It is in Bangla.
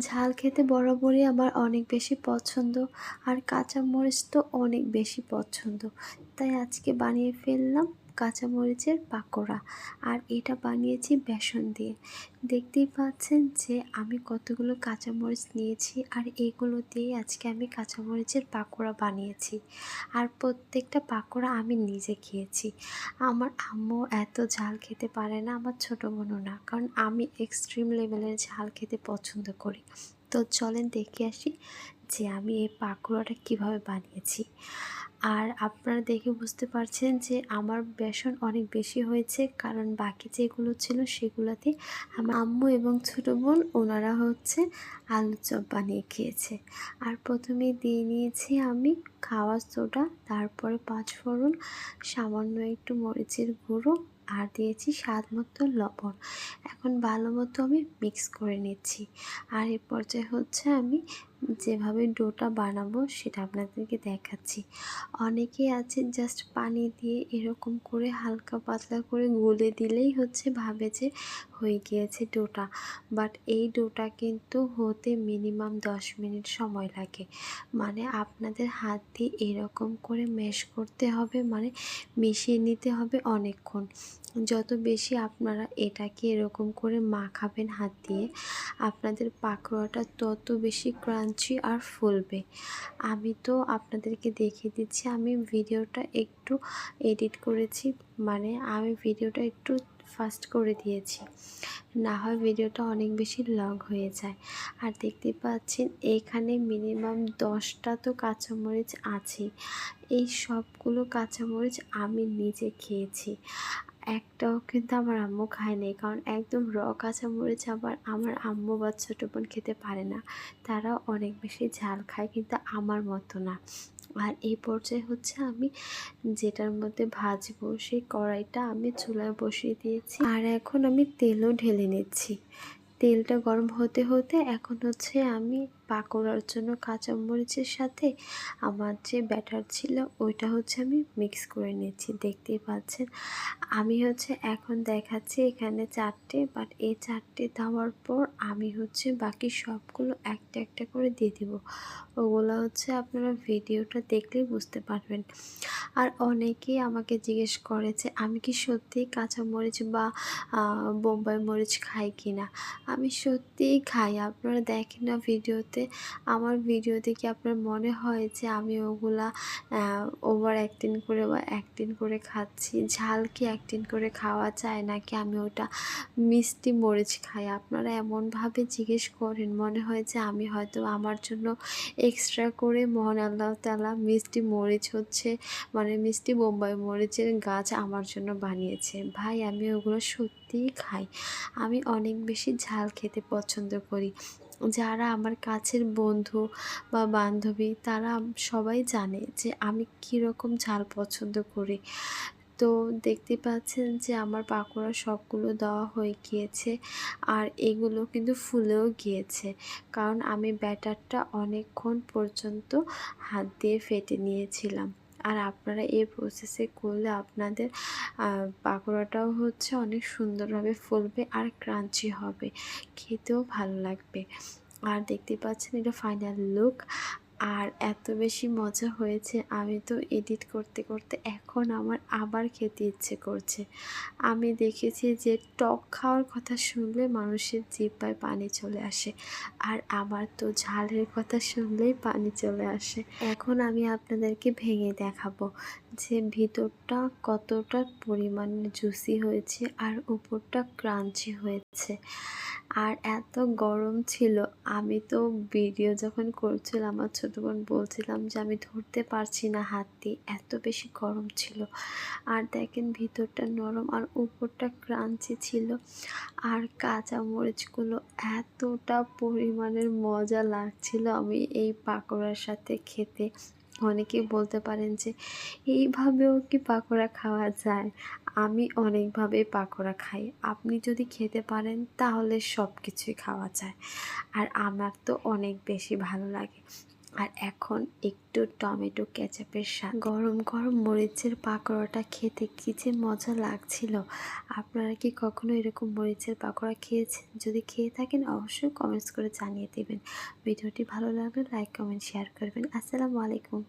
ঝাল খেতে বরাবরই আমার অনেক বেশি পছন্দ, আর কাঁচামরিচ তো অনেক বেশি পছন্দ। তাই আজকে বানিয়ে ফেললাম। কাঁচামরিচের পাকোড়া। আর এটা বানিয়েছি বেসন দিয়ে। দেখতেই পাচ্ছেন যে আমি কতগুলো কাঁচামরিচ নিয়েছি আর এগুলো দিয়ে আজকে আমি কাঁচামরিচের পাকোড়া বানিয়েছি। আর প্রত্যেকটা পাকোড়া আমি নিজে খেয়েছি। আমার আম্মু এত ঝাল খেতে পারে না, আমার ছোটো বোনও না। কারণ আমি এক্সট্রিম লেভেলের ঝাল খেতে পছন্দ করি। তো চলেন দেখে আসি যে আমি এই পাকোড়াটা কীভাবে বানিয়েছি। আর আপনারা দেখে বুঝতে পারছেন যে আমার বেসন অনেক বেশি হয়েছে, কারণ বাকি যেগুলো ছিল সেগুলোতে আমার আম্মু এবং ছোটো বোন ওনারা হচ্ছে আলু চপ বানিয়ে খেয়েছে। আর প্রথমে দিয়ে নিয়েছি আমি খাওয়া সোডা, তারপরে পাঁচ ফোড়ন সামান্য একটু মরিচের গুঁড়ো, আর দিয়েছি স্বাদ মতো লবণ। এখন ভালো মতো আমি মিক্স করে নিচ্ছি। আর এ পর্যায়ে হচ্ছে আমি যেভাবে ডোটা বানাবো সেটা আপনাদেরকে দেখাচ্ছি। অনেকেই আছে জাস্ট পানি দিয়ে এরকম করে হালকা পাতলা করে গুলে দিলেই হচ্ছে ভাবে যে হয়ে গিয়েছে ডোটা। বাট এই ডোটা কিন্তু হতে মিনিমাম দশ মিনিট সময় লাগে। মানে আপনাদের হাত দিয়ে এরকম করে ম্যাশ করতে হবে মানে মিশিয়ে নিতে হবে অনেকক্ষণ। যত বেশি আপনারা এটাকে এরকম করে মাখাবেন হাত দিয়ে, আপনাদের পাকোড়াটা তত বেশি ক্রাঞ্চি আর ফুলবে। আমি তো আপনাদেরকে দেখিয়ে দিচ্ছি, আমি ভিডিওটা একটু এডিট করেছি মানে আমি ভিডিওটা একটু ফাস্ট করে দিয়েছি। না হয় ভিডিওটা অনেক বেশি লং হয়ে যায়। আর দেখতে পাচ্ছেন, এখানে মিনিমাম দশটা তো কাঁচামরিচ আছে। এই সবগুলো কাঁচামরিচ আমি নিজে খেয়েছি। একটাও কিন্তু আমার আম্মু খায় নাই। কারণ একদম র কাঁচামরিচ আবার আমার আম্মু বা ছোটো বোন খেতে পারে না। তারা অনেক বেশি ঝাল খায় কিন্তু আমার মতো না। আর এই পর্যায়ে হচ্ছে আমি যেটার মধ্যে ভাজবো সেই কড়াইটা আমি চুলায় বসিয়ে দিয়েছি। আর এখন আমি তেলও ঢেলে নিচ্ছি। তেলটা গরম হতে হতে এখন হচ্ছে আমি পাকোড়ার জন্য কাঁচামরিচের সাথে আমার যে ব্যাটার ছিল, ওইটা হচ্ছে আমি মিক্স করে নিচ্ছি। দেখতেই পাচ্ছেন, আমি হচ্ছে এখন দেখাচ্ছি এখানে চারটে বাট এই চারটে দেওয়ার পর আমি হচ্ছে বাকি সবগুলো একটা একটা করে দিয়ে দিব। ওগুলো হচ্ছে আপনারা ভিডিওটা দেখলেই বুঝতে পারবেন। আর অনেকেই আমাকে জিজ্ঞেস করেছে আমি কি সত্যি কাঁচামরিচ বা বোম্বাই মরিচ খাই কি না আমি সত্যিই খাই, আপনারা দেখেন না ভিডিওতে। আমার ভিডিও দেখে আপনার মনে হয় যে আমি ওগুলা ওভার অ্যাক্টিং করে বা অ্যাক্টিং করে খাচ্ছি? ঝাল কি অ্যাক্টিং করে খাওয়া যায় নাকি আমি ওটা মিষ্টি মরিচ খাই? আপনারা এমনভাবে জিজ্ঞেস করেন, মনে হয় যে আমি হয়তো আমার জন্য এক্সট্রা করে মহান আল্লাহ তালা মিষ্টি মরিচ হচ্ছে মানে মিষ্টি বোম্বাই মরিচের গাছ আমার জন্য বানিয়েছে। ভাই, আমি ওগুলো সত্যিই খাই। আমি অনেক বেশি ঝাল খেতে পছন্দ করি। যারা আমার কাছের বন্ধু বা বান্ধবী, তারা সবাই জানে যে আমি কীরকম ঝাল পছন্দ করি। তো দেখতে পাচ্ছেন যে আমার পাকোড়া সবগুলো দেওয়া হয়ে গিয়েছে আর এগুলো কিন্তু ফুলেও গিয়েছে। কারণ আমি ব্যাটারটা অনেকক্ষণ পর্যন্ত হাত দিয়ে ফেটে নিয়েছিলাম। আর আপনারা এই প্রসেসে করলে আপনাদের পাকোড়াটাও হচ্ছে অনেক সুন্দরভাবে ফুলবে আর ক্রাঞ্চি হবে। খেতেও ভালো লাগবে। আর দেখতে পাচ্ছেন এটা ফাইনাল লুক আর এত বেশি মজা হয়েছে, আমি তো এডিট করতে করতে এখন আমার আবার খেতে ইচ্ছে করছে। আমি দেখেছি যে টক খাওয়ার কথা শুনলে মানুষের জিব্বায় পানি চলে আসে, আর আমার তো ঝালের কথা শুনলেই পানি চলে আসে। এখন আমি আপনাদেরকে ভেঙে দেখাবো যে ভিতরটা কতটা পরিমাণে জুসি হয়েছে আর উপরটা ক্রাঞ্চি হয়েছে। আর এত গরম ছিল, আমি তো ভিডিও যখন করছিলাম, আমার ছোটো বোন বলছিলাম যে, আমি ধরতে পারছি না হাত দিয়ে, এত বেশি গরম ছিল। আর দেখেন ভিতরটা নরম আর উপরটা ক্রাঞ্চি ছিল। আর কাঁচা মরিচগুলো এতটা পরিমাণের মজা লাগছিল আমি এই পাকোড়ার সাথে খেতে। অনেকে বলতে পারেন যে, এইভাবেও কি পাকোড়া খাওয়া যায়? আমি অনেকভাবে পাকোড়া খাই। আপনি যদি খেতে পারেন, তাহলে সব কিছুই খাওয়া যায়। আর আমার তো অনেক বেশি ভালো লাগে। আর এখন একটু টমেটো কেচাপের স্বাদ গরম গরম মরিচের পাকোড়াটা খেতে কি যে মজা লাগছিল। আপনারা কি কখনো এরকম মরিচের পাকোড়া খেয়েছেন? যদি খেয়ে থাকেন, অবশ্যই কমেন্টস করে জানিয়ে দেবেন। ভিডিওটি ভালো লাগলে লাইক কমেন্ট শেয়ার করবেন। আসসালামু আলাইকুম।